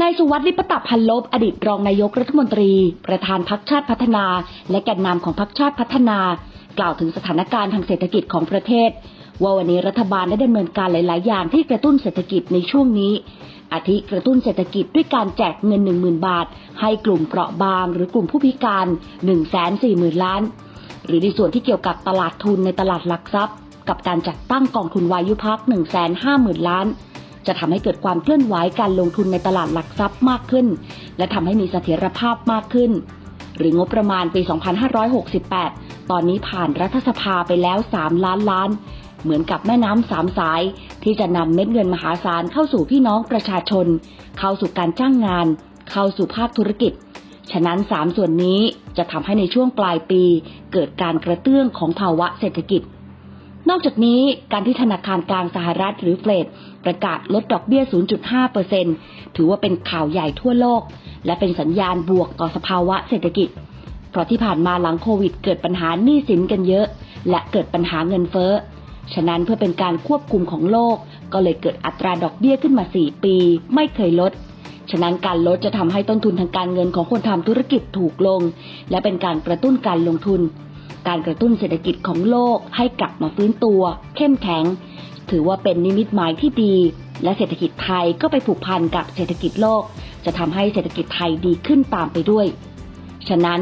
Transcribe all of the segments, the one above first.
นายสุวัสดิ์ลิปตพันลบอดีตรองนายกรัฐมนตรี ประธานพักชาติพัฒนา และแกนนำของพักชาติพัฒนา กล่าวถึงสถานการณ์ทางเศรษฐกิจของประเทศ ว่าวันนี้รัฐบาลได้ดำเนินการหลาย ๆ อย่างที่กระตุ้นเศรษฐกิจในช่วงนี้ อาทิกระตุ้นเศรษฐกิจด้วยการแจกเงิน 10,000 บาท ให้กลุ่มเปราะบาง หรือกลุ่มผู้พิการ 140,000 ล้าน หรือในส่วนที่เกี่ยวกับตลาดทุนในตลาดหลักทรัพย์ กับการจัดตั้งกองทุนวายุพัก150,000 ล้าน จะทำให้เกิดความเคลื่อนไหวการลงทุนในตลาดหลักทรัพย์มากขึ้น และทำให้มีเสถียรภาพมากขึ้น หรืองบประมาณปี 2568 ตอนนี้ผ่านรัฐสภาไปแล้ว 3 ล้านล้าน เหมือนกับแม่น้ำสามสาย ที่จะนำเม็ดเงินมหาศาลเข้าสู่พี่น้องประชาชน เข้าสู่การจ้างงาน เข้าสู่ภาคธุรกิจฉะนั้น 3 ส่วนนี้จะทำให้ในช่วงปลายปี เกิดการกระเตื้องของภาวะเศรษฐกิจ นอกจากนี้การที่ธนาคารกลางสหรัฐหรือเฟดประกาศลดดอกเบี้ย 0.5%ถือว่าเป็นข่าวใหญ่ทั่วโลก และเป็นสัญญาณบวกต่อสภาวะเศรษฐกิจ เพราะที่ผ่านมาหลังโควิดเกิดปัญหาหนี้สินกันเยอะ และเกิดปัญหาเงินเฟ้อ ฉะนั้นเพื่อเป็นการควบคุมของโลก ก็เลยเกิดอัตราดอกเบี้ยขึ้นมา 4 ปี ไม่เคยลด ฉะนั้นการลดจะทำให้ต้นทุนทางการเงินของคนทำธุรกิจถูกลง และเป็นการกระตุ้นการลงทุน การกระตุ้นเศรษฐกิจของโลกให้กลับมาฟื้นตัว เข้มแข็ง ถือว่าเป็นนิมิตหมายที่ดี และเศรษฐกิจไทยก็ไปผูกพันกับเศรษฐกิจโลก จะทำให้เศรษฐกิจไทยดีขึ้นตามไปด้วย ฉะนั้น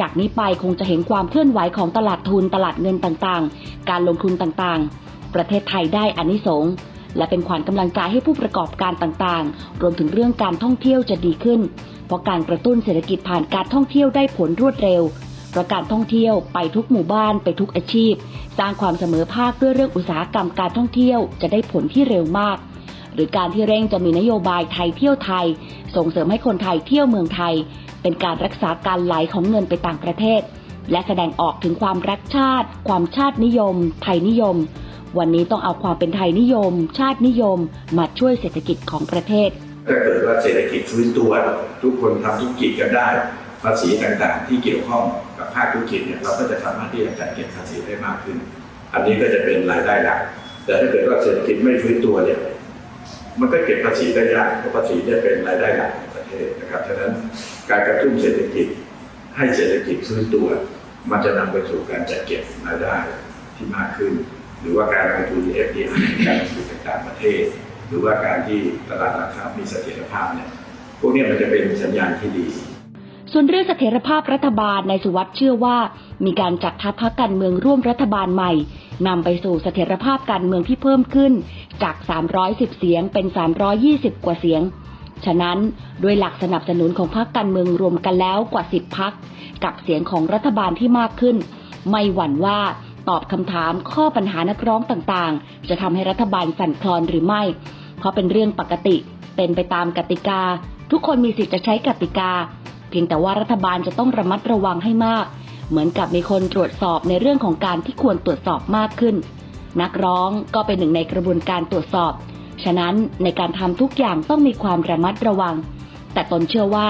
จากนี้ไปคงจะเห็นความเคลื่อนไหวของตลาดทุนตลาดเงินต่างๆ การลงทุนต่างๆ ประเทศไทยได้อานิสงส์และเป็นขวัญกำลังใจให้ผู้ประกอบการต่างๆ รวมถึงเรื่องการท่องเที่ยวจะดีขึ้น เพราะการกระตุ้นเศรษฐกิจผ่านการท่องเที่ยวได้ผลรวดเร็ว เพราะการท่องเที่ยวไปทุกหมู่บ้านไปทุกอาชีพ สร้างความเสมอภาคด้วยเรื่องอุตสาหกรรมการท่องเที่ยวจะได้ผลที่เร็วมาก หรือการที่เร่งจะมีนโยบายไทยเที่ยวไทย ส่งเสริมให้คนไทยเที่ยวเมืองไทย เป็นการรักษาการไหลของเงินไปต่างประเทศ และแสดงออกถึงความรักชาติ ความชาตินิยม ไทยนิยม วันนี้ต้องเอาความเป็นไทยนิยม ชาตินิยม มาช่วยเศรษฐกิจของประเทศถ้าเกิดว่าเศรษฐกิจฟื้นตัว ทุกคนทำธุรกิจกันได้ ภาษีต่างๆ ที่เกี่ยวข้อง กับภาคธุรกิจเนี่ยเราก็จะสามารถที่จะจัดเก็บภาษีได้มากขึ้น อันนี้ก็จะเป็นรายได้หลัก แต่ถ้าเกิดว่าเศรษฐกิจไม่ฟื้นตัวเนี่ยมันก็เก็บภาษีได้ยากเพราะภาษีเนี่ยเป็นรายได้หลักของประเทศนะครับฉะนั้นการกระตุ้นเศรษฐกิจให้เศรษฐกิจฟื้นตัว มันจะนำไปสู่การจัดเก็บรายได้ที่มากขึ้น หรือว่าการลงทุน FDI การลงทุนจากต่างประเทศ หรือว่าการที่ตลาดหลักทรัพย์มีเสถียรภาพเนี่ยพวกนี้มันจะเป็นสัญญาณที่ดี ส่วนเรื่องเสถียรภาพรัฐบาลนายสุวัสด์เชื่อว่า มีการจัดทัพพรรคการเมืองร่วมรัฐบาลใหม่นำไปสู่เสถียรภาพการเมืองที่เพิ่มขึ้น จาก 310 เสียงเป็น 320 กว่าเสียง ฉะนั้นด้วยหลักสนับสนุนของพรรคการเมืองรวมกันแล้วกว่า 10พักกับเสียงของรัฐบาลที่มากขึ้น ไม่หวั่นว่าตอบคำถามข้อปัญหานักร้องต่างๆ จะทำให้รัฐบาลสั่นคลอนหรือไม่ เพราะเป็นเรื่องปกติ เป็นไปตามกติกา ทุกคนมีสิทธิ์จะใช้กติกา พียงแต่ว่ารัฐบาลจะต้องระมัดระวังให้มาก เหมือนกับมีคนตรวจสอบในเรื่องของการที่ควรตรวจสอบมากขึ้น นักร้องก็เป็นหนึ่งในกระบวนการตรวจสอบ ฉะนั้นในการทำทุกอย่างต้องมีความระมัดระวัง แต่ตนเชื่อว่า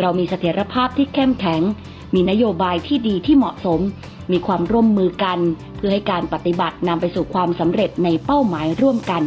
เรามีเสถียรภาพที่เข้มแข็ง มีนโยบายที่ดีที่เหมาะสม มีความร่วมมือกัน เพื่อให้การปฏิบัตินำไปสู่ความสำเร็จในเป้าหมายร่วมกัน